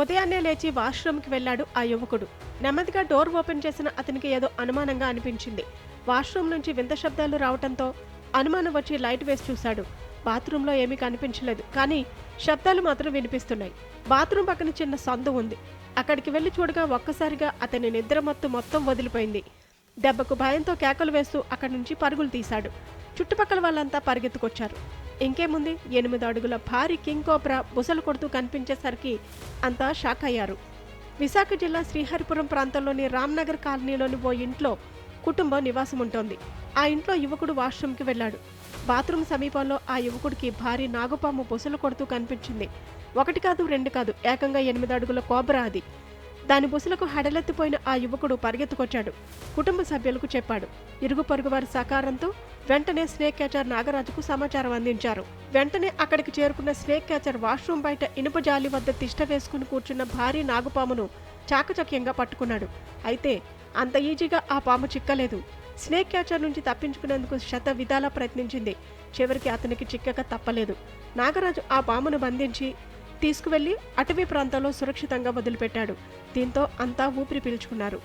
ఉదయాన్నే లేచి వాష్రూమ్కి వెళ్ళాడు ఆ యువకుడు. నెమ్మదిగా డోర్ ఓపెన్ చేసిన అతనికి ఏదో అనుమానంగా అనిపించింది. వాష్రూమ్ నుంచి వింత శబ్దాలు రావటంతో అనుమానం వచ్చి లైట్ వేసి చూశాడు. బాత్రూంలో ఏమీ కనిపించలేదు కానీ శబ్దాలు మాత్రం వినిపిస్తున్నాయి. బాత్రూమ్ పక్కన చిన్న సందు ఉంది. అక్కడికి వెళ్ళి చూడగా ఒక్కసారిగా అతని నిద్రమత్తు మొత్తం వదిలిపోయింది. దెబ్బకు భయంతో కేకలు వేస్తూ అక్కడి నుంచి పరుగులు తీశాడు. చుట్టుపక్కల వాళ్ళంతా పరిగెత్తుకొచ్చారు. ఇంకేముంది? ఎనిమిది అడుగుల భారీ కింగ్ కోబ్రా బుసలు కొడుతూ కనిపించేసరికి అంతా షాక్ అయ్యారు. విశాఖ జిల్లా శ్రీహరిపురం ప్రాంతంలోని రామ్నగర్ కాలనీలోని ఓ ఇంట్లో కుటుంబం నివాసం ఉంటోంది ఆ ఇంట్లో యువకుడు వాష్రూమ్కి వెళ్ళాడు. బాత్రూమ్ సమీపంలో ఆ యువకుడికి భారీ నాగుపాము బుసలు కొడుతూ కనిపించింది. ఒకటి కాదు రెండు కాదు ఏకంగా ఎనిమిది అడుగుల కోబ్రా అది. దాని బుసలకు హడలెత్తిపోయిన ఆ యువకుడు పరిగెత్తుకొచ్చాడు. కుటుంబ సభ్యులకు చెప్పాడు. ఇరుగు పొరుగు వారి సహకారంతో వెంటనే స్నేక్ క్యాచర్ నాగరాజుకు సమాచారం అందించారు. వెంటనే అక్కడికి చేరుకున్న స్నేక్ క్యాచర్ వాష్రూమ్ బయట ఇనుప జాలి వద్ద తిష్ట వేసుకుని కూర్చున్న భారీ నాగుపామును చాకచక్యంగా పట్టుకున్నాడు. అయితే అంత ఈజీగా ఆ పాము చిక్కలేదు. స్నేక్ క్యాచర్ నుంచి తప్పించుకునేందుకు శత విధాలా ప్రయత్నించింది. చివరికి అతనికి చిక్కక తప్పలేదు. నాగరాజు ఆ పామును బంధించి తీసుకువెళ్ళి అటవీ ప్రాంతంలో సురక్షితంగా వదిలిపెట్టాడు. దీంతో అంతా ఊపిరి పీల్చుకున్నారు.